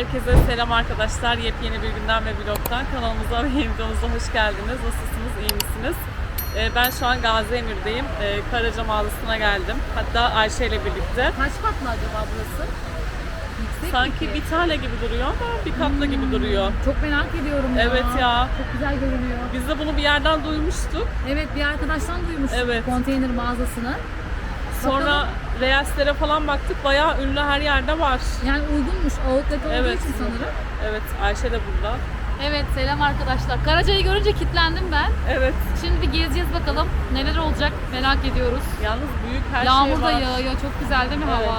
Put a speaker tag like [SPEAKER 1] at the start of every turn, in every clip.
[SPEAKER 1] Herkese selam arkadaşlar. Yepyeni bir günden ve vlogdan kanalımıza ve yeni videomuza hoş geldiniz. Nasılsınız? iyi misiniz? Ee, ben şu an Gazi Emir'deyim. Ee, Karaca mağazasına geldim. Hatta Ayşe ile birlikte.
[SPEAKER 2] Kaç katlı acaba burası? Yüksek
[SPEAKER 1] Sanki
[SPEAKER 2] mi ki?
[SPEAKER 1] bir tane gibi duruyor ama bir katlı gibi duruyor.
[SPEAKER 2] Çok merak ediyorum ya.
[SPEAKER 1] Evet ya.
[SPEAKER 2] Çok güzel görünüyor.
[SPEAKER 1] Biz de bunu bir yerden duymuştuk.
[SPEAKER 2] Evet bir arkadaştan duymuştum
[SPEAKER 1] Evet.
[SPEAKER 2] konteyner mağazasını.
[SPEAKER 1] Sonra
[SPEAKER 2] Bakalım.
[SPEAKER 1] Reels'lere falan baktık. Bayağı ünlü her yerde var.
[SPEAKER 2] Yani uygunmuş outlet olduğu
[SPEAKER 1] Evet.
[SPEAKER 2] için sanırım.
[SPEAKER 1] Evet Ayşe de burada.
[SPEAKER 2] Evet selam arkadaşlar. Karaca'yı görünce kilitlendim ben.
[SPEAKER 1] Evet.
[SPEAKER 2] Şimdi bir gezeceğiz bakalım neler olacak merak ediyoruz.
[SPEAKER 1] Yalnız büyük her
[SPEAKER 2] Yağmur
[SPEAKER 1] şey
[SPEAKER 2] da
[SPEAKER 1] var.
[SPEAKER 2] yağıyor çok güzel değil mi
[SPEAKER 1] Evet.
[SPEAKER 2] hava?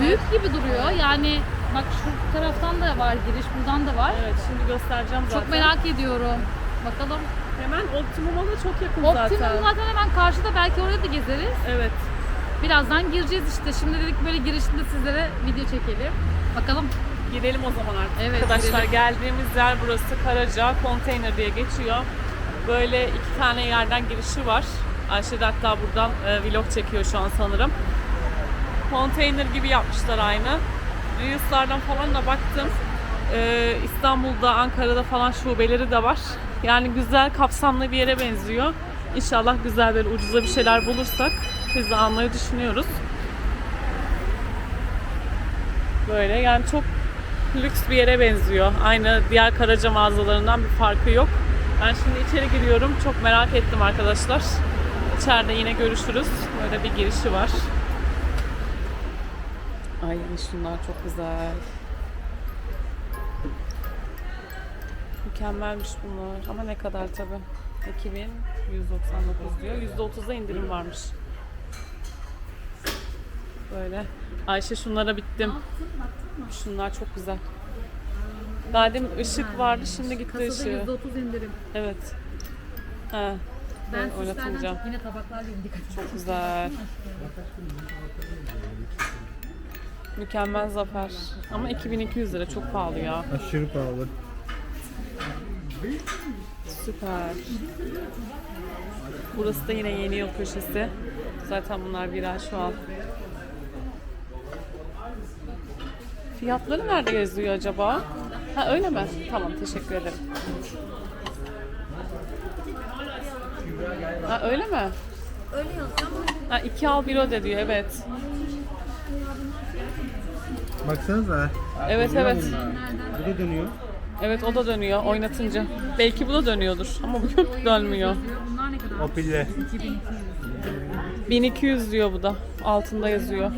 [SPEAKER 2] Büyük gibi duruyor yani bak şu taraftan da var giriş buradan da var.
[SPEAKER 1] Evet şimdi göstereceğim zaten.
[SPEAKER 2] Çok merak ediyorum. Bakalım.
[SPEAKER 1] Hemen Optimum'a da çok yakın
[SPEAKER 2] Optimum
[SPEAKER 1] zaten.
[SPEAKER 2] zaten hemen karşıda belki orada da gezeriz.
[SPEAKER 1] Evet.
[SPEAKER 2] Birazdan gireceğiz işte. Şimdi dedik böyle girişinde sizlere video çekelim. Bakalım.
[SPEAKER 1] Girelim o zaman artık.
[SPEAKER 2] Evet,
[SPEAKER 1] Arkadaşlar
[SPEAKER 2] girelim.
[SPEAKER 1] geldiğimiz yer burası Karaca Konteyner diye geçiyor. Böyle iki tane yerden girişi var. Ayşe de hatta buradan e, vlog çekiyor şu an sanırım. Konteyner gibi yapmışlar aynı. Reels'lardan falan da baktım. E, İstanbul'da, Ankara'da falan şubeleri de var. Yani güzel, kapsamlı bir yere benziyor. İnşallah güzel böyle ucuza bir şeyler bulursak biz almayı düşünüyoruz. Böyle yani çok lüks bir yere benziyor. Aynı diğer Karaca mağazalarından bir farkı yok. Ben şimdi içeri giriyorum. Çok merak ettim arkadaşlar. İçeride yine görüşürüz. Böyle bir girişi var. Ay şunlar çok güzel. Mükemmelmiş bunlar. Ama ne kadar tabi. 2199 diyor. %30'a indirim varmış. Böyle. Ayşe şunlara bittim. Şunlar çok güzel. Daha demin ışık vardı, şimdi gitti
[SPEAKER 2] Kasada
[SPEAKER 1] ışığı.
[SPEAKER 2] %30 indirim.
[SPEAKER 1] Evet. Ha.
[SPEAKER 2] Ben
[SPEAKER 1] Evet,
[SPEAKER 2] çok yine tabaklar gibi dikkat.
[SPEAKER 1] Çok güzel. Mükemmel zafer. Ama 2200 lira çok pahalı ya.
[SPEAKER 3] Aşırı pahalı.
[SPEAKER 1] Süper. Burası da yine yeni yıl köşesi. Zaten bunlar birer şu an. Fiyatları nerede yazıyor acaba? Ha öyle mi? Tamam teşekkür ederim. Ha öyle mi?
[SPEAKER 2] Öyle yazıyor
[SPEAKER 1] Ha 2 al 1 öde diyor evet.
[SPEAKER 3] Baksanıza.
[SPEAKER 1] Evet evet.
[SPEAKER 3] Bu da dönüyor.
[SPEAKER 1] Evet o da dönüyor oynatınca. Belki bu da dönüyordur ama bugün dönmüyor.
[SPEAKER 2] bunlar ne kadar?
[SPEAKER 3] O pille.
[SPEAKER 1] 1200 diyor bu da. Altında yazıyor.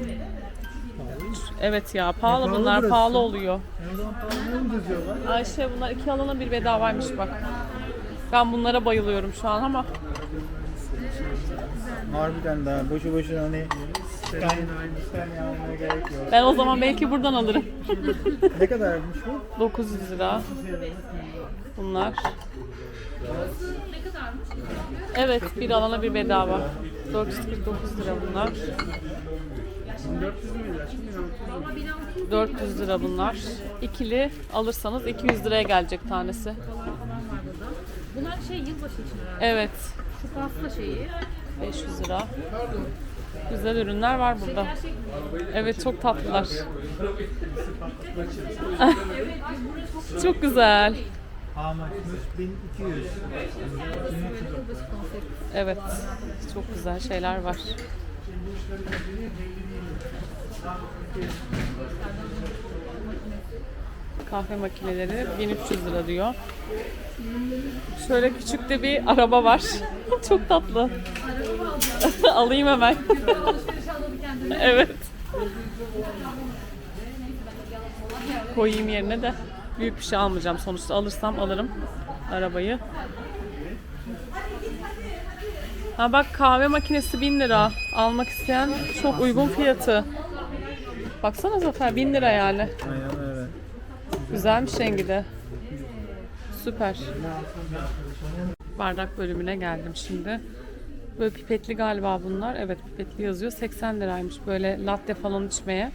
[SPEAKER 1] Evet ya pahalı
[SPEAKER 3] pahalı
[SPEAKER 1] bunlar
[SPEAKER 3] burası.
[SPEAKER 1] pahalı oluyor.
[SPEAKER 3] Pahalı mı?
[SPEAKER 1] Ayşe bunlar iki alana bir bedavaymış bak. Ben bunlara bayılıyorum şu an ama
[SPEAKER 3] Harbiden daha boşu boşuna hani sen sen almaya gerek yok.
[SPEAKER 1] ben o zaman belki buradan alırım.
[SPEAKER 3] Ne kadarmış bu?
[SPEAKER 1] 900 lira. Bunlar. Evet bir alana bir bedava. 449 lira bunlar. 400 lira bunlar. İkili alırsanız 200 liraya gelecek tanesi.
[SPEAKER 2] Bunlar şey yılbaşı için herhalde.
[SPEAKER 1] Evet.
[SPEAKER 2] Şu pasta şeyi.
[SPEAKER 1] 500 lira. Güzel ürünler var burada. Evet çok tatlılar. çok güzel.
[SPEAKER 3] Amaçmış 1200.
[SPEAKER 1] Evet. Çok güzel şeyler var. Kahve makineleri 1300 lira diyor. Şöyle küçük de bir araba var. Çok tatlı. Alayım hemen. evet. Koyayım yerine de büyük bir şey almayacağım. Sonuçta alırsam alırım arabayı. Ha bak kahve makinesi 1000 lira. Almak isteyen çok uygun fiyatı. Baksana Zafer 1000 lira yani.
[SPEAKER 3] Aynen öyle.
[SPEAKER 1] Güzelmiş rengi de. Süper. Bardak bölümüne geldim şimdi. Böyle pipetli galiba bunlar. Evet pipetli yazıyor. 80 liraymış böyle latte falan içmeye.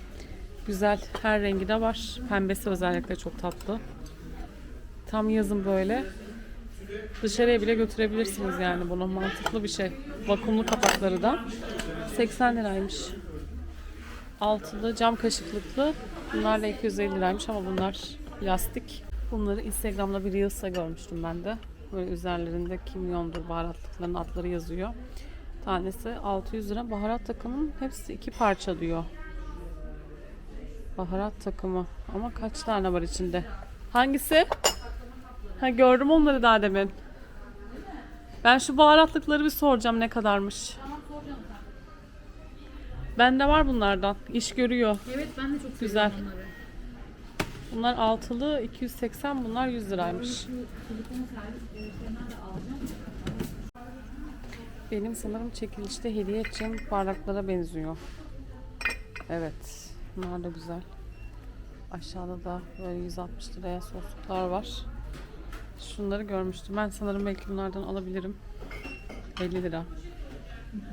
[SPEAKER 1] Güzel. Her rengi de var. Pembesi özellikle çok tatlı. Tam yazın böyle. Dışarıya bile götürebilirsiniz yani bunu. Mantıklı bir şey. Vakumlu kapakları da. 80 liraymış. Altılı cam kaşıklıklı. Bunlar da 250 liraymış ama bunlar plastik. Bunları Instagram'da bir Reels'ta görmüştüm ben de. Böyle üzerlerinde kimyondur baharatlıkların adları yazıyor. Tanesi 600 lira. Baharat takımın hepsi iki parça diyor. Baharat takımı. Ama kaç tane var içinde? Hangisi? Ha gördüm onları daha demin. Ben şu baharatlıkları bir soracağım ne kadarmış. Bende var bunlardan. İş görüyor.
[SPEAKER 2] Evet ben de çok
[SPEAKER 1] Güzel.
[SPEAKER 2] seviyorum onları.
[SPEAKER 1] Bunlar altılı 280 bunlar 100 liraymış.
[SPEAKER 2] Alacağım.
[SPEAKER 1] Benim sanırım çekilişte hediye edeceğim bardaklara benziyor. Evet. Bunlar da güzel. Aşağıda da böyle 160 liraya sosluklar var. Şunları görmüştüm. Ben sanırım belki bunlardan alabilirim. 50 lira.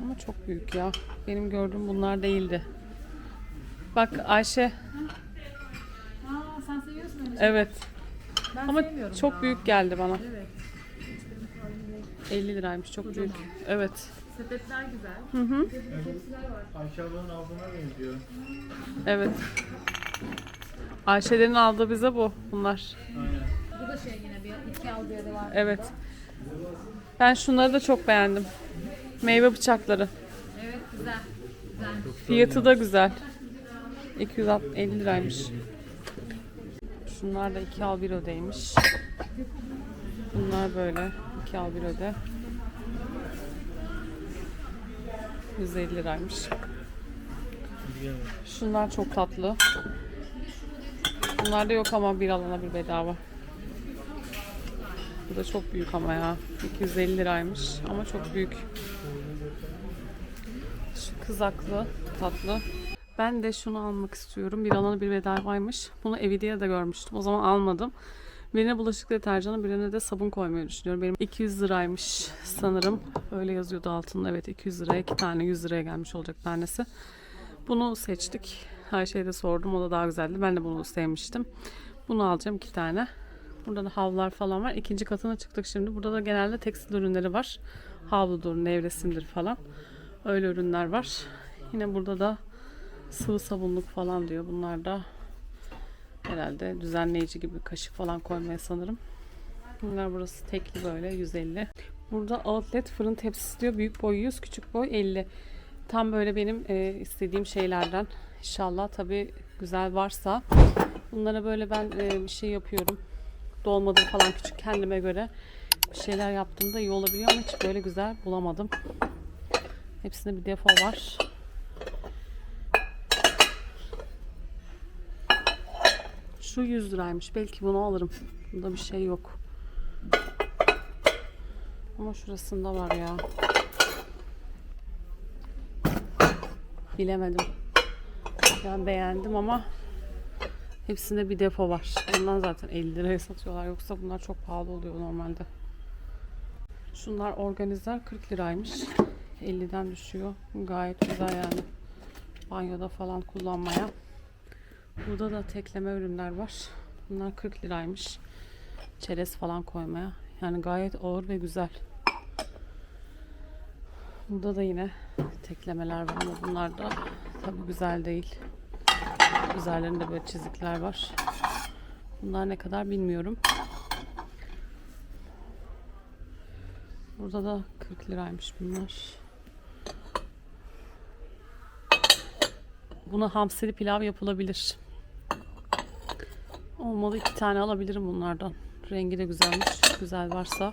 [SPEAKER 1] Ama çok büyük ya. Benim gördüğüm bunlar değildi. Bak Ayşe.
[SPEAKER 2] Aa sen seviyorsun öyle.
[SPEAKER 1] Evet.
[SPEAKER 2] Ben
[SPEAKER 1] Ama
[SPEAKER 2] sevmiyorum
[SPEAKER 1] çok
[SPEAKER 2] ya.
[SPEAKER 1] büyük geldi bana.
[SPEAKER 2] Evet.
[SPEAKER 1] 50 liraymış. Çok büyük. Evet.
[SPEAKER 2] Sepetler güzel.
[SPEAKER 1] Hı hı.
[SPEAKER 2] Bir de bu tepsiler var.
[SPEAKER 3] Ayşe ablanın aldığına benziyor.
[SPEAKER 1] Evet. Ayşe'lerin aldığı bize bu. Bunlar.
[SPEAKER 3] Aynen.
[SPEAKER 2] Bu da şey yine bir iki al bir de var.
[SPEAKER 1] Evet. Ben şunları da çok beğendim. Meyve bıçakları.
[SPEAKER 2] Evet güzel. Güzel.
[SPEAKER 1] Fiyatı da güzel. 250 liraymış. Şunlar da 2 al 1 ödeymiş. Bunlar böyle 2 al 1 öde. 150 liraymış. Şunlar çok tatlı. Bunlarda yok ama bir alana bir bedava. Bu da çok büyük ama ya. 250 liraymış ama çok büyük. Kızaklı, tatlı. Ben de şunu almak istiyorum. Bir alana bir bedavaymış. Bunu Evide'ye de görmüştüm. O zaman almadım. Birine bulaşık deterjanı, birine de sabun koymayı düşünüyorum. Benim 200 liraymış sanırım. Öyle yazıyordu altında. Evet 200 liraya iki tane 100 liraya gelmiş olacak tanesi. Bunu seçtik. Her şeyde sordum. O da daha güzeldi. Ben de bunu sevmiştim. Bunu alacağım iki tane. Burada da havlular falan var. İkinci katına çıktık şimdi. Burada da genelde tekstil ürünleri var. Havludur, nevresimdir falan. Öyle ürünler var. Yine burada da sıvı sabunluk falan diyor. Bunlar da herhalde düzenleyici gibi kaşık falan koymaya sanırım. Bunlar burası tekli böyle 150. Burada outlet fırın tepsisi diyor. Büyük boy 100, küçük boy 50. Tam böyle benim e, istediğim şeylerden. İnşallah tabi güzel varsa. Bunlara böyle ben e, bir şey yapıyorum. Dolmadır falan küçük kendime göre bir şeyler yaptığımda iyi olabiliyor ama hiç böyle güzel bulamadım. Hepsinde bir defo var. Şu 100 liraymış. Belki bunu alırım. Bunda bir şey yok. Ama şurasında var ya. Bilemedim. Ben beğendim ama hepsinde bir defo var. Bundan zaten 50 liraya satıyorlar. Yoksa bunlar çok pahalı oluyor normalde. Şunlar organizer 40 liraymış. 50'den düşüyor. Gayet güzel yani. Banyoda falan kullanmaya. Burada da tekleme ürünler var. Bunlar 40 liraymış. Çerez falan koymaya. Yani gayet ağır ve güzel. Burada da yine teklemeler var ama bunlar da tabi güzel değil. Üzerlerinde böyle çizikler var. Bunlar ne kadar bilmiyorum. Burada da 40 liraymış bunlar. Buna hamsili pilav yapılabilir. Olmalı iki tane alabilirim bunlardan. Rengi de güzelmiş. Güzel varsa.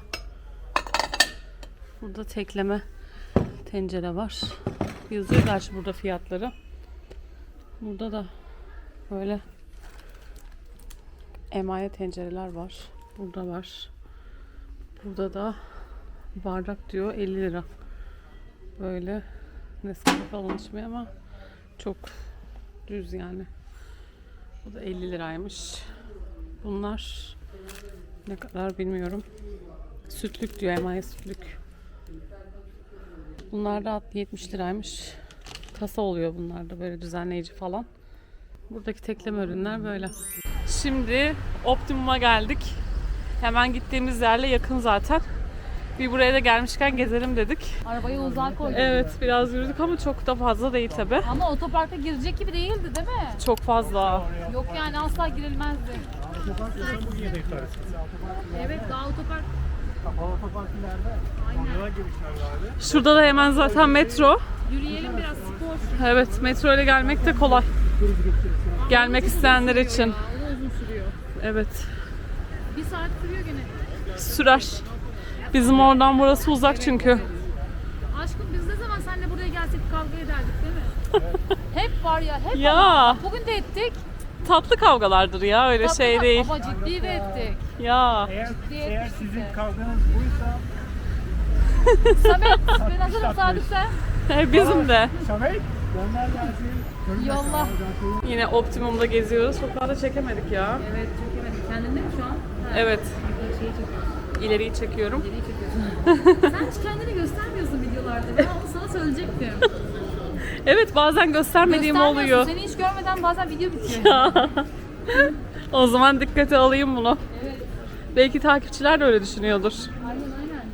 [SPEAKER 1] Burada tekleme tencere var. Yazıyor gerçi burada fiyatları. Burada da böyle emaye tencereler var. Burada var. Burada da bardak diyor 50 lira. Böyle Nescafe falan içmiyor ama çok düz yani. Bu da 50 liraymış. Bunlar ne kadar bilmiyorum. Sütlük diyor emaye sütlük. Bunlar da 70 liraymış. Kasa oluyor bunlar da böyle düzenleyici falan. Buradaki tekleme ürünler böyle. Şimdi Optimum'a geldik. Hemen gittiğimiz yerle yakın zaten. Bir buraya da gelmişken gezelim dedik.
[SPEAKER 2] Arabayı uzağa koyduk.
[SPEAKER 1] Evet biraz yürüdük ama çok da fazla değil tabi.
[SPEAKER 2] Ama otoparka girecek gibi değildi değil mi?
[SPEAKER 1] Çok fazla.
[SPEAKER 2] Yok yani asla girilmezdi.
[SPEAKER 3] Bu yedek arası.
[SPEAKER 2] Evet daha otopark.
[SPEAKER 3] Kapalı otopark ileride.
[SPEAKER 2] Aynen.
[SPEAKER 1] Şurada da hemen zaten metro.
[SPEAKER 2] Yürüyelim biraz spor.
[SPEAKER 1] Evet metro ile gelmek de kolay. Gelmek isteyenler için.
[SPEAKER 2] Ya, o da uzun sürüyor.
[SPEAKER 1] Evet
[SPEAKER 2] Bir saat sürüyor gene.
[SPEAKER 1] sürer. Bizim oradan burası uzak çünkü.
[SPEAKER 2] Aşkım biz ne zaman seninle buraya gelsek kavga ederdik değil mi? hep var ya hep
[SPEAKER 1] Ya.
[SPEAKER 2] ama. Bugün de ettik.
[SPEAKER 1] Tatlı kavgalardır ya öyle
[SPEAKER 2] Tatlı
[SPEAKER 1] şey
[SPEAKER 2] da-
[SPEAKER 1] değil.
[SPEAKER 2] Ama ciddi de ettik.
[SPEAKER 1] Ya
[SPEAKER 3] Eğer,
[SPEAKER 2] Ciddiyet
[SPEAKER 3] eğer
[SPEAKER 2] işte.
[SPEAKER 3] sizin kavganız buysa
[SPEAKER 2] Samet ben hazırım Sadık sen.
[SPEAKER 1] bizim de.
[SPEAKER 3] Samet gönder gelsin.
[SPEAKER 2] Yolla.
[SPEAKER 1] Yine Optimum'da geziyoruz. Çok fazla çekemedik ya.
[SPEAKER 2] Evet çekemedim. Kendinde mi şu an? Ha,
[SPEAKER 1] Evet
[SPEAKER 2] Şeyi çekiyorsun.
[SPEAKER 1] İleriyi çekiyorum.
[SPEAKER 2] Geriyi çekiyorsun. sen hiç kendini göstermiyorsun videolarda. Ben onu sana söyleyecektim.
[SPEAKER 1] Evet bazen göstermediğim oluyor.
[SPEAKER 2] Seni hiç görmeden bazen video bitiyor.
[SPEAKER 1] O zaman dikkate alayım bunu.
[SPEAKER 2] evet.
[SPEAKER 1] Belki takipçiler de öyle düşünüyordur.
[SPEAKER 2] Aynen aynen.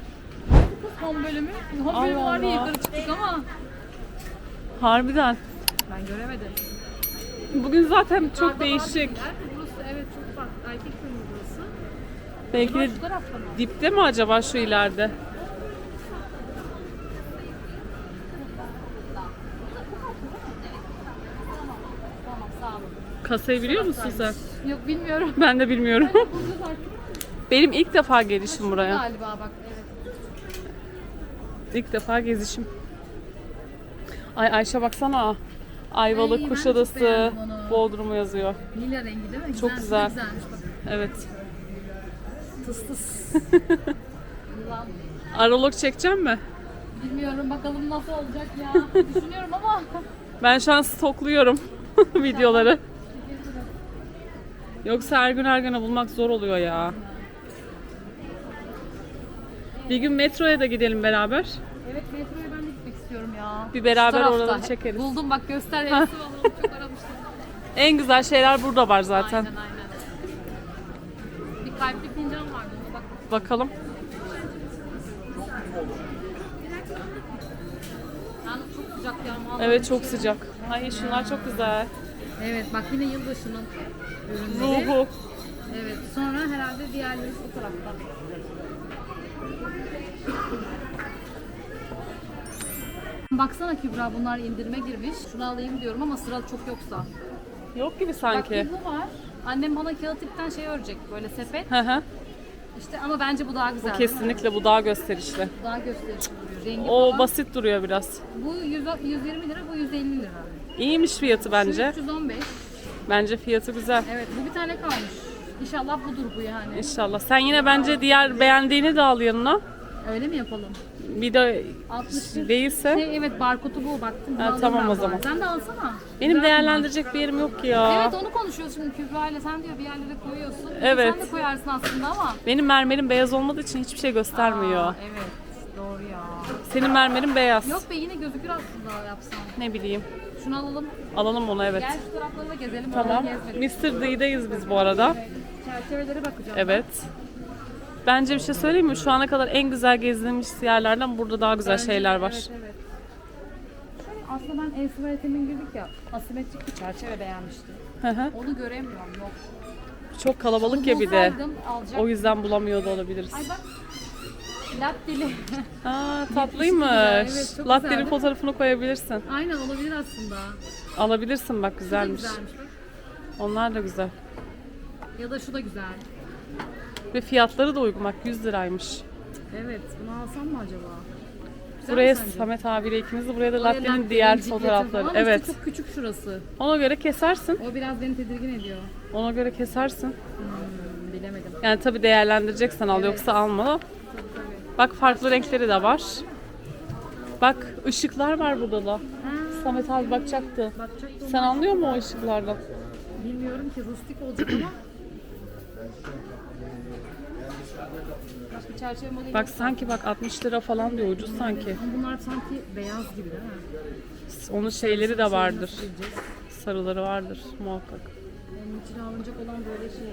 [SPEAKER 2] Home bölümü? Home bölümü
[SPEAKER 1] Allah
[SPEAKER 2] var diye
[SPEAKER 1] Allah.
[SPEAKER 2] yukarı çıktık ama
[SPEAKER 1] Harbiden.
[SPEAKER 2] ben göremedim.
[SPEAKER 1] Bugün zaten çok değişik.
[SPEAKER 2] var Burası evet çok farklı. Erkek burası.
[SPEAKER 1] Belki de dipte mi acaba şu ileride? Kasayı biliyor musun sen?
[SPEAKER 2] Yok bilmiyorum.
[SPEAKER 1] Ben de bilmiyorum. Benim ilk defa gelişim buraya.
[SPEAKER 2] Galiba bak evet.
[SPEAKER 1] İlk defa gezişim. Ay Ayşe baksana.
[SPEAKER 2] Ay,
[SPEAKER 1] Ayvalık,
[SPEAKER 2] ben çok
[SPEAKER 1] Kuşadası,
[SPEAKER 2] beğendim onu.
[SPEAKER 1] Bodrum'u yazıyor.
[SPEAKER 2] Lila rengi değil mi?
[SPEAKER 1] Çok
[SPEAKER 2] güzel. Güzelmiş bak.
[SPEAKER 1] Evet.
[SPEAKER 2] Tıs tıs.
[SPEAKER 1] Aralog çekeceğim mi?
[SPEAKER 2] Bilmiyorum bakalım nasıl olacak ya. Düşünüyorum ama.
[SPEAKER 1] Ben şu an stokluyorum videoları. Yoksa her gün her güne bulmak zor oluyor ya. Bir gün metroya da gidelim beraber.
[SPEAKER 2] Evet metroya ben de gitmek istiyorum ya.
[SPEAKER 1] Bir beraber
[SPEAKER 2] Şu
[SPEAKER 1] oraları çekeriz.
[SPEAKER 2] Buldum bak göster hepsi çok aramıştım.
[SPEAKER 1] En güzel şeyler burada var zaten.
[SPEAKER 2] Aynen aynen. Bir kalpli fincan vardı ona bak.
[SPEAKER 1] Bakalım. Evet çok sıcak. Ay şunlar çok güzel.
[SPEAKER 2] Evet bak yine yılbaşının ürünleri.
[SPEAKER 1] Ruhu.
[SPEAKER 2] Evet sonra herhalde diğerleri bu tarafta. Baksana Kübra bunlar indirime girmiş. Şunu alayım diyorum ama sıra çok yoksa.
[SPEAKER 1] Yok gibi
[SPEAKER 2] Bak
[SPEAKER 1] sanki.
[SPEAKER 2] bir bu var. Annem bana kağıt ipten şey örecek böyle sepet.
[SPEAKER 1] Hı hı.
[SPEAKER 2] İşte ama bence bu daha güzel. mi?
[SPEAKER 1] Kesinlikle bu daha gösterişli.
[SPEAKER 2] Bu Daha gösterişli duruyor. Rengi
[SPEAKER 1] O
[SPEAKER 2] falan.
[SPEAKER 1] basit duruyor biraz.
[SPEAKER 2] Bu 100, 120 lira, bu 150 lira.
[SPEAKER 1] İyiymiş fiyatı bence.
[SPEAKER 2] 315.
[SPEAKER 1] Bence fiyatı güzel.
[SPEAKER 2] Evet bu bir tane kalmış. İnşallah budur bu yani.
[SPEAKER 1] İnşallah. Sen yine bence diğer beğendiğini de al yanına.
[SPEAKER 2] Öyle mi yapalım?
[SPEAKER 1] Bir de
[SPEAKER 2] 61
[SPEAKER 1] değilse
[SPEAKER 2] Şey, evet barkodu bu baktım.
[SPEAKER 1] Ha, tamam
[SPEAKER 2] ben
[SPEAKER 1] o zaman.
[SPEAKER 2] Sen de alsana.
[SPEAKER 1] benim
[SPEAKER 2] Güzel
[SPEAKER 1] değerlendirecek bir yerim yok ki ya.
[SPEAKER 2] Evet onu konuşuyoruz şimdi Kübra ile. Sen diyor bir yerlere koyuyorsun.
[SPEAKER 1] Evet.
[SPEAKER 2] Sen de koyarsın aslında ama.
[SPEAKER 1] Benim mermerim beyaz olmadığı için hiçbir şey göstermiyor.
[SPEAKER 2] Aa, evet doğru ya.
[SPEAKER 1] Senin mermerin beyaz.
[SPEAKER 2] Yok be yine gözükür aslında yapsan.
[SPEAKER 1] Ne bileyim.
[SPEAKER 2] Şunu alalım.
[SPEAKER 1] Alalım onu evet.
[SPEAKER 2] Gel şu tarafları da gezelim.
[SPEAKER 1] Tamam.
[SPEAKER 2] oraları gezmedik.
[SPEAKER 1] Mr. D'deyiz biz bu arada.
[SPEAKER 2] Evet. Çerçevelere bakacağım.
[SPEAKER 1] Evet. Bence bir şey söyleyeyim mi? Şu ana kadar en güzel gezdiğimiz yerlerden burada daha güzel
[SPEAKER 2] Bence de,
[SPEAKER 1] şeyler var.
[SPEAKER 2] Evet, evet. Aslında ben el temin girdik ya asimetrik bir çerçeve beğenmiştim.
[SPEAKER 1] Hı hı.
[SPEAKER 2] Onu göremiyorum yok.
[SPEAKER 1] Çok kalabalık ya bir de.
[SPEAKER 2] Bulsaydım alacak.
[SPEAKER 1] O yüzden bulamıyor da olabiliriz.
[SPEAKER 2] Ay bak. Latteli.
[SPEAKER 1] Aa tatlıymış.
[SPEAKER 2] evet, çok
[SPEAKER 1] Latte'nin
[SPEAKER 2] güzel.
[SPEAKER 1] fotoğrafını koyabilirsin.
[SPEAKER 2] Aynen olabilir aslında.
[SPEAKER 1] Alabilirsin bak
[SPEAKER 2] Şu da
[SPEAKER 1] güzelmiş.
[SPEAKER 2] güzelmiş bak.
[SPEAKER 1] Onlar da güzel.
[SPEAKER 2] Ya da şu da güzel.
[SPEAKER 1] Ve fiyatları da uygun bak 100 liraymış.
[SPEAKER 2] Evet bunu alsam mı acaba? Güzel
[SPEAKER 1] Buraya
[SPEAKER 2] mi sence?
[SPEAKER 1] Samet abiyle ikimiz de buraya da
[SPEAKER 2] Oraya
[SPEAKER 1] Latte'nin diğer fotoğrafları.
[SPEAKER 2] falan, işte
[SPEAKER 1] Evet.
[SPEAKER 2] çok küçük şurası.
[SPEAKER 1] Ona göre kesersin.
[SPEAKER 2] O biraz beni tedirgin ediyor.
[SPEAKER 1] Ona göre kesersin.
[SPEAKER 2] Hmm, bilemedim.
[SPEAKER 1] Yani tabii değerlendireceksen al yoksa alma. Bak farklı renkleri de var. Bak ışıklar var burada da. Samet abi bakacaktı.
[SPEAKER 2] bakacaktım.
[SPEAKER 1] Sen anlıyor musun o ışıklardan?
[SPEAKER 2] Bilmiyorum ki rustik olacak ama. Bak bir çerçeve modeli.
[SPEAKER 1] Bak sanki bak 60 lira falan diyor ucuz sanki.
[SPEAKER 2] Ama bunlar sanki beyaz gibi değil mi?
[SPEAKER 1] Onun şeyleri de vardır. Sarıları vardır muhakkak.
[SPEAKER 2] Onun içine alınacak olan böyle şey.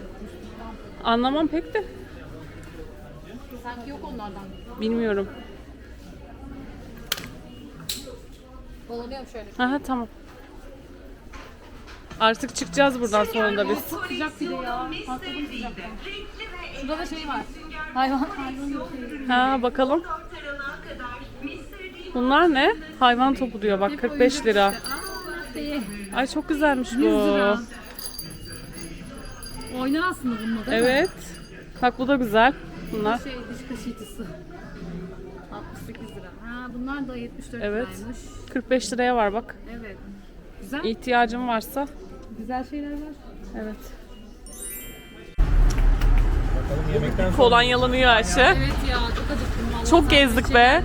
[SPEAKER 1] Anlamam pek de.
[SPEAKER 2] Sanki yok onlardan.
[SPEAKER 1] Bilmiyorum.
[SPEAKER 2] Dolanıyorum şöyle.
[SPEAKER 1] Aha tamam. Artık çıkacağız buradan sonunda biz.
[SPEAKER 2] Çok sıcak bir de ya. Patladım sıcaktan. Şurada da şey var. Hayvan şey.
[SPEAKER 1] Ha bakalım. Bunlar ne? Hayvan topu diyor bak 45 lira.
[SPEAKER 2] Şey,
[SPEAKER 1] Ay çok güzelmiş
[SPEAKER 2] 100 lira.
[SPEAKER 1] bu.
[SPEAKER 2] Oynar aslında bununla değil?
[SPEAKER 1] Evet. Bak bu da güzel. Bunlar.
[SPEAKER 2] Şey diş kaşıyıcısı. 68 lira. Ha bunlar da 74
[SPEAKER 1] Evet.
[SPEAKER 2] liraymış.
[SPEAKER 1] 45 liraya var bak.
[SPEAKER 2] Evet. Güzel.
[SPEAKER 1] İhtiyacın varsa.
[SPEAKER 2] Güzel şeyler var.
[SPEAKER 1] Evet.
[SPEAKER 3] Bakalım yemekten sonra
[SPEAKER 1] Kolonyalanıyor Ayşe.
[SPEAKER 2] Evet ya çok acıktım vallahi.
[SPEAKER 1] Çok gezdik be.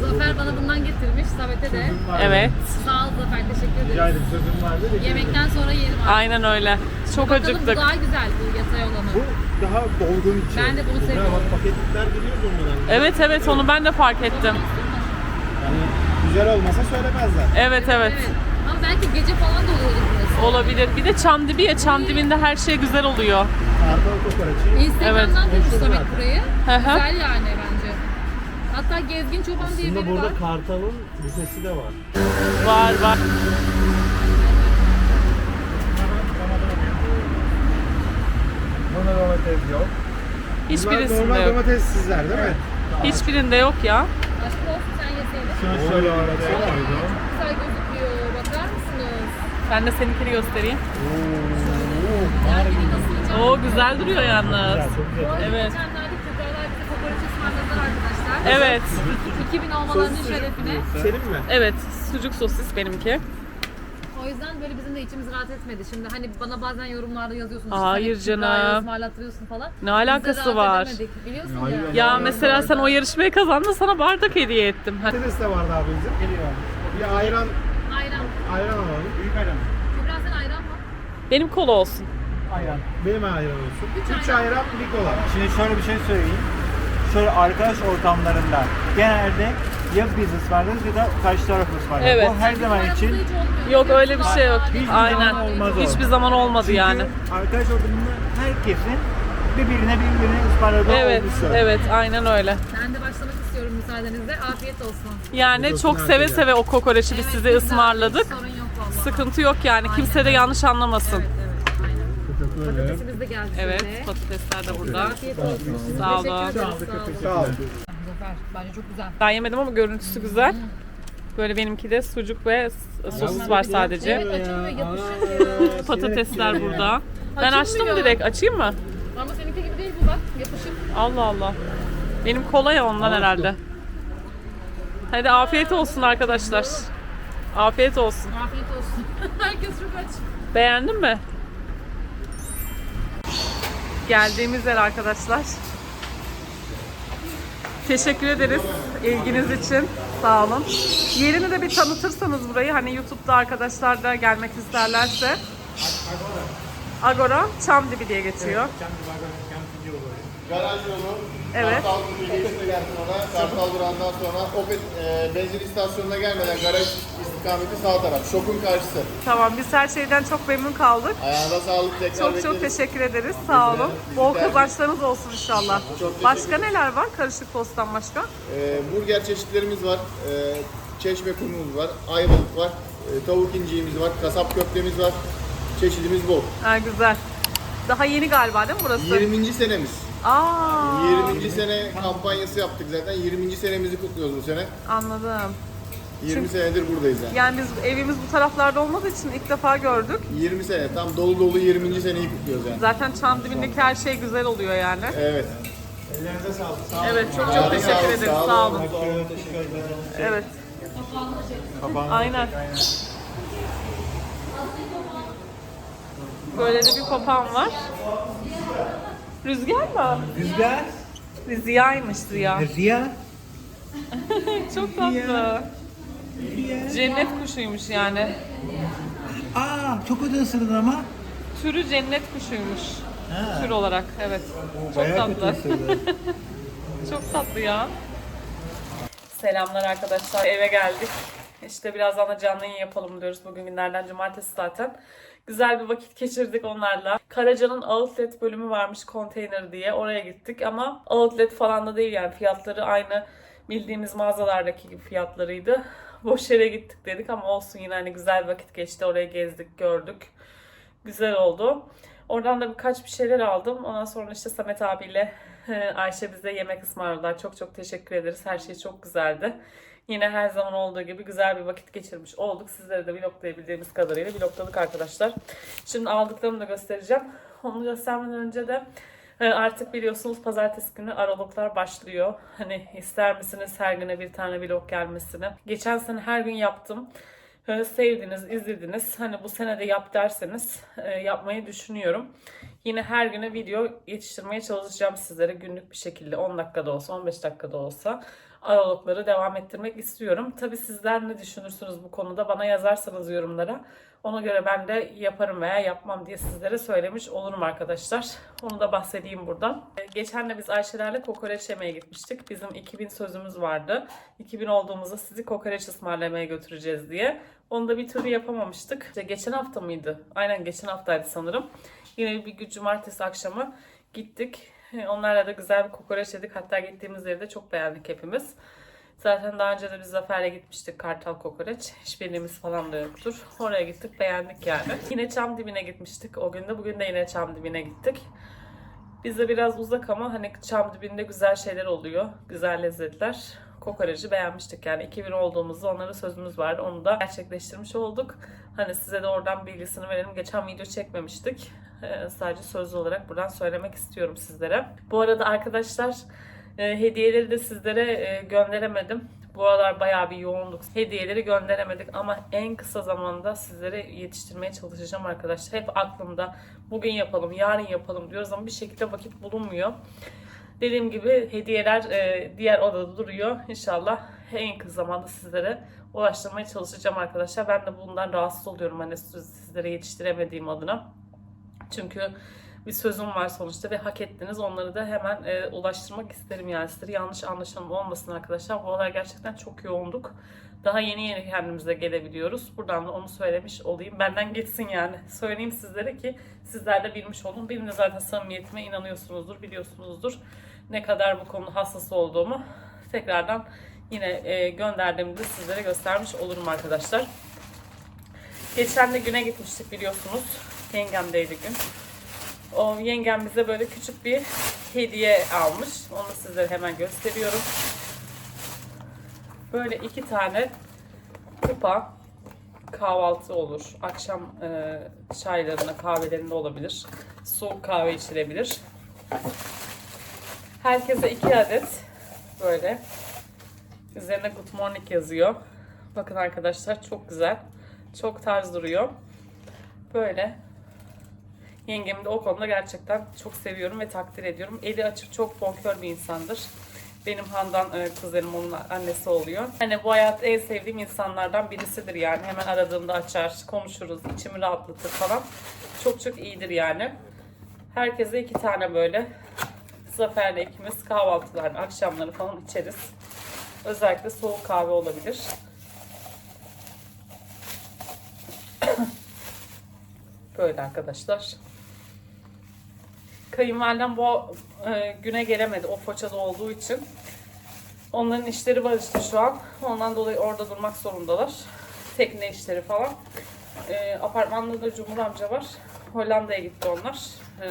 [SPEAKER 2] Zafer bana bundan getirmiş. Samet'e de.
[SPEAKER 1] Evet.
[SPEAKER 2] Sağ ol Zafer teşekkür
[SPEAKER 3] rica
[SPEAKER 2] ederiz.
[SPEAKER 3] ederim sözüm vardı.
[SPEAKER 2] Yemekten sonra yerim artık.
[SPEAKER 1] Aynen öyle. Çok
[SPEAKER 2] Bakalım
[SPEAKER 1] acıktık.
[SPEAKER 2] bu daha güzel bu yatay olanı.
[SPEAKER 3] Bu daha dolgun içi.
[SPEAKER 2] Ben de bunu
[SPEAKER 3] Buraya
[SPEAKER 2] seviyorum.
[SPEAKER 3] Bak paketlikler geliyor bundan.
[SPEAKER 1] Evet evet onu ben de fark ettim.
[SPEAKER 3] Yani güzel olmasa söylemezler.
[SPEAKER 1] Evet evet.
[SPEAKER 2] Evet. Ama belki gece falan da burası.
[SPEAKER 1] Olabilir. Bir de çam dibi ya çam dibinde her şey güzel oluyor.
[SPEAKER 3] Kartal kokoreçi.
[SPEAKER 2] Instagram'dan
[SPEAKER 3] Evet. Meşhur
[SPEAKER 2] Samet burayı.
[SPEAKER 1] Hı hı.
[SPEAKER 2] Güzel yani bence. Hatta Gezgin Çoban diye
[SPEAKER 3] Aslında
[SPEAKER 2] biri var.
[SPEAKER 3] burada kartalın büfesi de var.
[SPEAKER 1] Var var.
[SPEAKER 3] Buna domates yok.
[SPEAKER 1] Hiçbirisinde
[SPEAKER 3] normal
[SPEAKER 1] yok.
[SPEAKER 3] domates sizler değil mi?
[SPEAKER 1] Hiçbirinde yok ya.
[SPEAKER 2] Aşkım olsun sen yeseydin.
[SPEAKER 3] Şunu şöyle arada
[SPEAKER 2] Güzel gözüküyor. Bakar mısınız?
[SPEAKER 1] Ben de seninkini göstereyim. Oo güzel duruyor yalnız.
[SPEAKER 3] Güzel, çok güzel.
[SPEAKER 1] Evet.
[SPEAKER 2] geçenlerde Kübra'lar bize kokoreç ısmarladılar arkadaşlar.
[SPEAKER 1] Evet.
[SPEAKER 2] 2000 olmalarının şerefine.
[SPEAKER 3] Senin mi?
[SPEAKER 1] Evet. Sucuk sosis benimki.
[SPEAKER 2] O yüzden böyle bizim de içimiz rahat etmedi. Şimdi hani bana bazen yorumlarda yazıyorsunuz.
[SPEAKER 1] Hayır
[SPEAKER 2] işte, hani
[SPEAKER 1] canım.
[SPEAKER 2] ısmarlattırıyorsun falan.
[SPEAKER 1] Ne alakası
[SPEAKER 2] rahat
[SPEAKER 1] var?
[SPEAKER 2] edemedik, Biliyorsun
[SPEAKER 3] Hayır,
[SPEAKER 2] ya.
[SPEAKER 3] hayır.
[SPEAKER 1] Ya mesela sen o yarışmayı kazandın sana bardak hediye ettim. Ha,
[SPEAKER 3] Patates de vardı abi bizim. Geliyor. Bir ayran,
[SPEAKER 2] Ayran.
[SPEAKER 3] alalım. Büyük ayran.
[SPEAKER 2] Kübra sen ayran mı?
[SPEAKER 1] Benim kola olsun.
[SPEAKER 3] Ayran. Benim ayran olsun.
[SPEAKER 2] Üç
[SPEAKER 3] Üç,
[SPEAKER 2] ayran.
[SPEAKER 3] ayran, bir kola.
[SPEAKER 4] Şimdi şöyle bir şey söyleyeyim. Şöyle arkadaş ortamlarında genelde ya biz ısmarlarız ya da karşı taraf ısmarlar.
[SPEAKER 1] Evet.
[SPEAKER 4] Bu her zaman için.
[SPEAKER 1] Yok öyle bir şey yok.
[SPEAKER 4] Hiçbir zaman
[SPEAKER 1] Aynen.
[SPEAKER 4] olmaz o.
[SPEAKER 1] Hiçbir zaman olmadı
[SPEAKER 4] Çünkü
[SPEAKER 1] yani.
[SPEAKER 4] arkadaş ortamında herkesin birbirine birbirine ısmarladığı
[SPEAKER 1] Evet,
[SPEAKER 4] olmuştu.
[SPEAKER 1] evet, aynen öyle.
[SPEAKER 2] Ben de başlamak müsaadenizle. Afiyet olsun.
[SPEAKER 1] Yani
[SPEAKER 3] Olsun
[SPEAKER 1] çok seve
[SPEAKER 3] herkese.
[SPEAKER 1] seve o kokoreçi biz size
[SPEAKER 2] güzel.
[SPEAKER 1] ısmarladık.
[SPEAKER 2] Sorun yok vallahi.
[SPEAKER 1] Sıkıntı yok yani. Kimse de yanlış anlamasın.
[SPEAKER 2] Evet, evet. Aynen.
[SPEAKER 3] Teşekkür ederim.
[SPEAKER 2] Patatesimiz de geldi
[SPEAKER 1] Evet, patatesler de burada.
[SPEAKER 2] Afiyet olsun.
[SPEAKER 1] Sağ olun.
[SPEAKER 2] Teşekkür ederiz. Sağ olun.
[SPEAKER 3] Sağ.
[SPEAKER 2] Zafer, bence çok güzel.
[SPEAKER 1] Ben yemedim ama görüntüsü güzel. Böyle benimki de sucuk ve sosis var sadece.
[SPEAKER 2] Evet açılmıyor, yapışık.
[SPEAKER 1] Patatesler burada. Ben
[SPEAKER 2] Açılmıyor.
[SPEAKER 1] açtım direkt. Açayım mı?
[SPEAKER 2] Ama seninki gibi değil bu bak. Yapışık.
[SPEAKER 1] Allah Allah. Benim kola ya ondan herhalde. Hadi afiyet olsun arkadaşlar. Afiyet olsun.
[SPEAKER 2] Afiyet olsun. Herkes çok aç.
[SPEAKER 1] Beğendin mi? Geldiğimiz yer arkadaşlar. Teşekkür ederiz ilginiz için. Sağ olun. Yerini de bir tanıtırsanız burayı hani YouTube'da arkadaşlar da gelmek isterlerse. Agora Çamdibi diye geçiyor.
[SPEAKER 5] Garaj yolu,
[SPEAKER 1] Evet.
[SPEAKER 5] Kartal Kulesi'nden sonra, Kartal Duran'dan sonra Opet e, benzin istasyonuna gelmeden garaj istikameti sağ taraf. Şokun karşısı.
[SPEAKER 1] Tamam biz her şeyden çok memnun kaldık.
[SPEAKER 5] Ayağına sağlık tekrar
[SPEAKER 1] Çok çok
[SPEAKER 5] bekleriz.
[SPEAKER 1] teşekkür ederiz. Sağ olun. Bol kazançlarınız olsun inşallah.
[SPEAKER 5] Çok
[SPEAKER 1] Başka neler var? Karışık posttan başka?
[SPEAKER 5] E, burger çeşitlerimiz var. E, çeşme kumumuz var. Ayvalık var. E, tavuk inciğimiz var. Kasap köftemiz var. Çeşidimiz bol.
[SPEAKER 1] Ha, güzel. Daha yeni galiba değil mi burası?
[SPEAKER 5] 20. senemiz.
[SPEAKER 1] Aa,
[SPEAKER 5] 20. sene kampanyası yaptık zaten. 20. senemizi kutluyoruz bu sene.
[SPEAKER 1] anladım.
[SPEAKER 5] 20 senedir buradayız yani.
[SPEAKER 1] Yani biz evimiz bu taraflarda olmadığı için ilk defa gördük.
[SPEAKER 5] 20 sene. Tam dolu dolu 20. seneyi kutluyoruz yani.
[SPEAKER 1] Zaten çam dibindeki her şey güzel oluyor yani.
[SPEAKER 5] Evet.
[SPEAKER 3] Ellerinize sağlık. Sağ
[SPEAKER 1] Evet çok çok teşekkür ederiz.
[SPEAKER 5] sağ olun.
[SPEAKER 3] Teşekkür ederim.
[SPEAKER 1] Evet. Aynen. Böyle de bir papağan var. Rüzgar mı?
[SPEAKER 4] Rüzgar,
[SPEAKER 1] Ziya'ymış Ziya.
[SPEAKER 4] Riya,
[SPEAKER 1] Çok tatlı. Cennet kuşuymuş yani.
[SPEAKER 4] Aa çok kötü ısırdın ama.
[SPEAKER 1] Türü cennet kuşuymuş. Tür olarak evet. Çok tatlı. Çok tatlı ya. Selamlar arkadaşlar. Eve geldik. İşte birazdan da canlı yayın yapalım diyoruz. Bugün günlerden cumartesi zaten. Güzel bir vakit geçirdik onlarla. Karaca'nın outlet bölümü varmış konteyner diye. Oraya gittik ama outlet falan da değil yani fiyatları aynı bildiğimiz mağazalardaki gibi fiyatlarıydı. Boş yere gittik dedik ama olsun yine hani güzel vakit geçti. Oraya gezdik, gördük. Güzel oldu. Oradan da birkaç bir şeyler aldım. Ondan sonra işte Samet abiyle e, Ayşe bize yemek ısmarladılar. Çok çok teşekkür ederiz. Her şey çok güzeldi. Yine her zaman olduğu gibi güzel bir vakit geçirmiş olduk. Sizlere de vloglayabildiğimiz kadarıyla vlogladık arkadaşlar. Şimdi aldıklarımı da göstereceğim. Onu göstermeden önce de e, artık biliyorsunuz pazartesi günü aralıklar başlıyor. Hani ister misiniz her güne bir tane vlog gelmesini? Geçen sene her gün yaptım. E, Sevdiniz, izlediniz. Hani bu sene de yap derseniz e, yapmayı düşünüyorum. Yine her güne video yetiştirmeye çalışacağım sizlere günlük bir şekilde 10 dakikada olsa 15 dakikada olsa aralıkları devam ettirmek istiyorum. Tabi sizler ne düşünürsünüz bu konuda bana yazarsanız yorumlara. Ona göre ben de yaparım veya yapmam diye sizlere söylemiş olurum arkadaşlar. Onu da bahsedeyim buradan. Ee, Geçen de biz Ayşelerle kokoreç yemeye gitmiştik. Bizim 2000 sözümüz vardı. 2000 olduğumuzda sizi kokoreç ısmarlamaya götüreceğiz diye. Onu da bir türlü yapamamıştık. İşte geçen hafta mıydı? Aynen geçen haftaydı sanırım. Yine bir gün cumartesi akşamı gittik. Onlarla da güzel bir kokoreç yedik. Hatta gittiğimiz yeri de çok beğendik hepimiz. Zaten daha önce de biz Zafer'le gitmiştik Kartal Kokoreç. Hiçbirimiz falan da yoktur. Oraya gittik beğendik yani. Yine çam dibine gitmiştik o gün de. Bugün de yine çam dibine gittik. Bize biraz uzak ama hani çam dibinde güzel şeyler oluyor. Güzel lezzetler. Kokoreci beğenmiştik yani 2000 olduğumuzda onlara sözümüz vardı. Onu da gerçekleştirmiş olduk. Hani size de oradan bilgisini verelim. Geçen video çekmemiştik. Ee, sadece sözlü olarak buradan söylemek istiyorum sizlere. Bu arada arkadaşlar e, hediyeleri de sizlere e, gönderemedim. Bu aralar bayağı bir yoğunluk. Hediyeleri gönderemedik ama en kısa zamanda sizlere yetiştirmeye çalışacağım arkadaşlar. Hep aklımda bugün yapalım, yarın yapalım diyoruz ama bir şekilde vakit bulunmuyor. Dediğim gibi hediyeler e, diğer odada duruyor. İnşallah en kısa zamanda sizlere ulaştırmaya çalışacağım arkadaşlar. Ben de bundan rahatsız oluyorum hani sizlere yetiştiremediğim adına. Çünkü bir sözüm var sonuçta ve hak ettiniz. Onları da hemen e, ulaştırmak isterim yani sizlere. Yanlış anlaşılma olmasın arkadaşlar. Bu aralar gerçekten çok yoğunduk. Daha yeni yeni kendimize gelebiliyoruz. Buradan da onu söylemiş olayım. Benden geçsin yani. Söyleyeyim sizlere ki sizler de bilmiş olun. Benim de zaten samimiyetime inanıyorsunuzdur, biliyorsunuzdur. Ne kadar bu konu hassas olduğumu tekrardan yine e, gönderdiğimde sizlere göstermiş olurum arkadaşlar. Geçen de güne gitmiştik biliyorsunuz. Yengemdeydi gün. O yengem bize böyle küçük bir hediye almış. Onu sizlere hemen gösteriyorum. Böyle iki tane kupa kahvaltı olur. Akşam e, çaylarında, kahvelerinde olabilir. Soğuk kahve içilebilir. Herkese iki adet böyle. Üzerine good morning yazıyor. Bakın arkadaşlar çok güzel. Çok tarz duruyor. Böyle Yengemi de o konuda gerçekten çok seviyorum ve takdir ediyorum. Eli açık çok bonkör bir insandır. Benim Handan e, kuzenim onun annesi oluyor. Hani bu hayatta en sevdiğim insanlardan birisidir yani. Hemen aradığımda açar, konuşuruz, içimi rahatlatır falan. Çok çok iyidir yani. Herkese iki tane böyle Zafer'le ikimiz kahvaltılar, akşamları falan içeriz. Özellikle soğuk kahve olabilir. Böyle arkadaşlar. Kayınvalidem bu e, güne gelemedi o Foça'da olduğu için. Onların işleri var işte şu an. Ondan dolayı orada durmak zorundalar. Tekne işleri falan. E, apartmanda da Cumhur amca var. Hollanda'ya gitti onlar. E,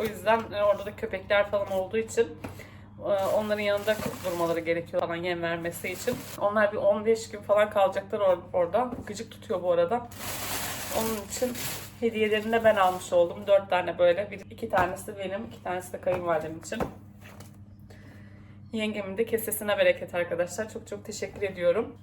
[SPEAKER 1] o yüzden e, orada da köpekler falan olduğu için e, onların yanında durmaları gerekiyor falan yem vermesi için. Onlar bir 15 gün falan kalacaklar or- orada. Gıcık tutuyor bu arada. Onun için hediyelerini de ben almış oldum. Dört tane böyle. Bir, iki tanesi benim, iki tanesi de kayınvalidem için. Yengemin de kesesine bereket arkadaşlar. Çok çok teşekkür ediyorum.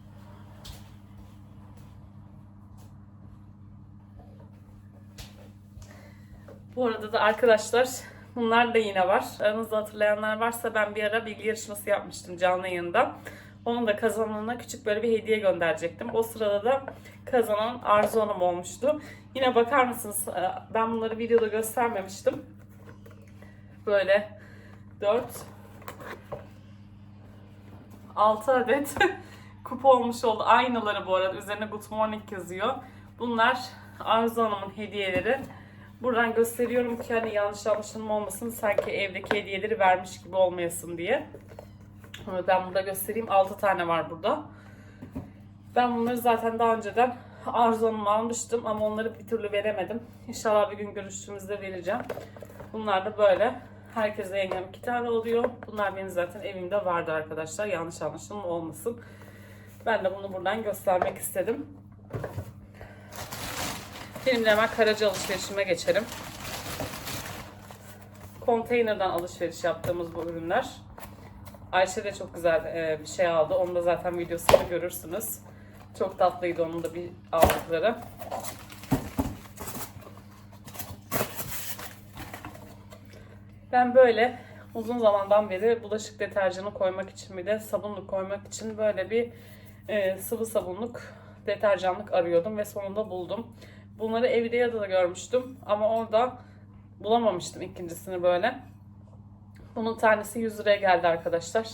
[SPEAKER 1] Bu arada da arkadaşlar bunlar da yine var. Aranızda hatırlayanlar varsa ben bir ara bilgi yarışması yapmıştım canlı yayında. Onun da kazananına küçük böyle bir hediye gönderecektim. O sırada da kazanan Arzu Hanım olmuştu. Yine bakar mısınız? Ee, Ben bunları videoda göstermemiştim. Böyle 4 6 adet kupa olmuş oldu. Aynıları bu arada. Üzerine Good Morning yazıyor. Bunlar Arzu Hanım'ın hediyeleri. Buradan gösteriyorum ki hani yanlış anlaşılma olmasın. Sanki evdeki hediyeleri vermiş gibi olmayasın diye. Ben burada göstereyim. 6 tane var burada. Ben bunları zaten daha önceden Arzu Hanım'a almıştım ama onları bir türlü veremedim. İnşallah bir gün görüştüğümüzde vereceğim. Bunlar da böyle. Herkese yengem iki tane oluyor. Bunlar benim zaten evimde vardı arkadaşlar. Yanlış anlaşılma olmasın. Ben de bunu buradan göstermek istedim. Benim de hemen Karaca alışverişime geçelim. Konteynerden alışveriş yaptığımız bu ürünler. Ayşe de çok güzel e, bir şey aldı. Onu da zaten videosunu görürsünüz. Çok tatlıydı onun da bir aldıkları. Ben böyle uzun zamandan beri bulaşık deterjanı koymak için bir de sabunluk koymak için böyle bir e, sıvı sabunluk deterjanlık arıyordum ve sonunda buldum. Bunları Evidea'da da görmüştüm ama orada bulamamıştım ikincisini böyle. Bunun tanesi 100 liraya geldi arkadaşlar.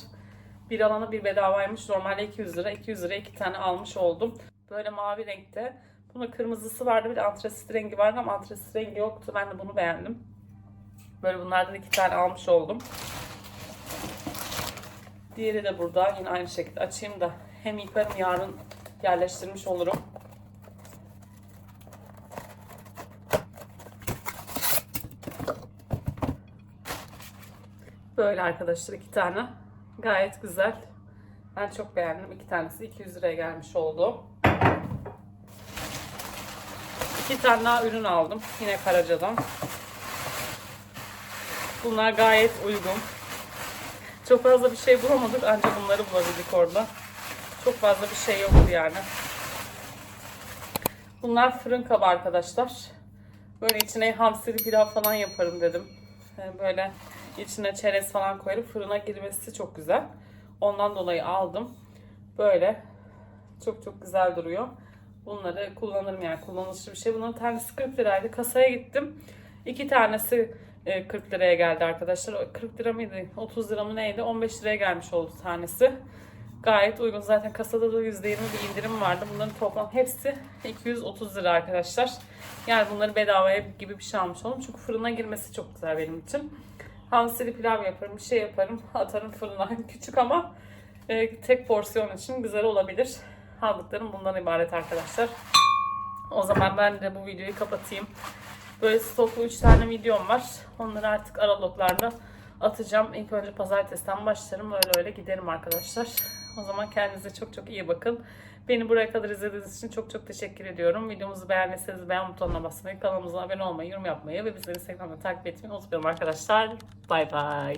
[SPEAKER 1] Bir alana bir bedavaymış. Normalde 200 lira. 200 liraya iki tane almış oldum. Böyle mavi renkte. Bunun kırmızısı vardı. Bir de antrasit rengi vardı ama antrasit rengi yoktu. Ben de bunu beğendim. Böyle bunlardan iki tane almış oldum. Diğeri de burada. Yine aynı şekilde açayım da hem yıkarım yarın yerleştirmiş olurum. Böyle arkadaşlar iki tane. Gayet güzel. Ben çok beğendim. İki tanesi 200 liraya gelmiş oldu. İki tane daha ürün aldım. Yine Karaca'dan. Bunlar gayet uygun. Çok fazla bir şey bulamadık ancak bunları bulabildik orada. Çok fazla bir şey yoktu yani. Bunlar fırın kabı arkadaşlar. Böyle içine hamsili pilav falan yaparım dedim. Ee, Böyle içine çerez falan koyarım. Fırına girmesi çok güzel. Ondan dolayı aldım. Böyle çok çok güzel duruyor. Bunları kullanırım yani kullanışlı bir şey. Bunların tanesi 40 liraydı. Kasaya gittim. İki tanesi e, 40 liraya geldi arkadaşlar. O 40 lira mıydı? 30 lira mı neydi? 15 liraya gelmiş oldu tanesi. Gayet uygun. Zaten kasada da %20 bir indirim vardı. Bunların toplam hepsi 230 lira arkadaşlar. Yani bunları bedavaya gibi bir şey almış oldum. Çünkü fırına girmesi çok güzel benim için. Hamsili pilav yaparım, bir şey yaparım. Atarım fırına. Küçük ama e, tek porsiyon için güzel olabilir. Aldıklarım bundan ibaret arkadaşlar. O zaman ben de bu videoyu kapatayım. Böyle stoklu 3 tane videom var. Onları artık aralıklarda atacağım. İlk önce pazartesiden başlarım. Öyle öyle giderim arkadaşlar. O zaman kendinize çok çok iyi bakın. Beni buraya kadar izlediğiniz için çok çok teşekkür ediyorum. Videomuzu beğendiyseniz beğen butonuna basmayı, kanalımıza abone olmayı, yorum yapmayı ve bizleri Instagram'da takip etmeyi unutmayalım arkadaşlar. Bay bay.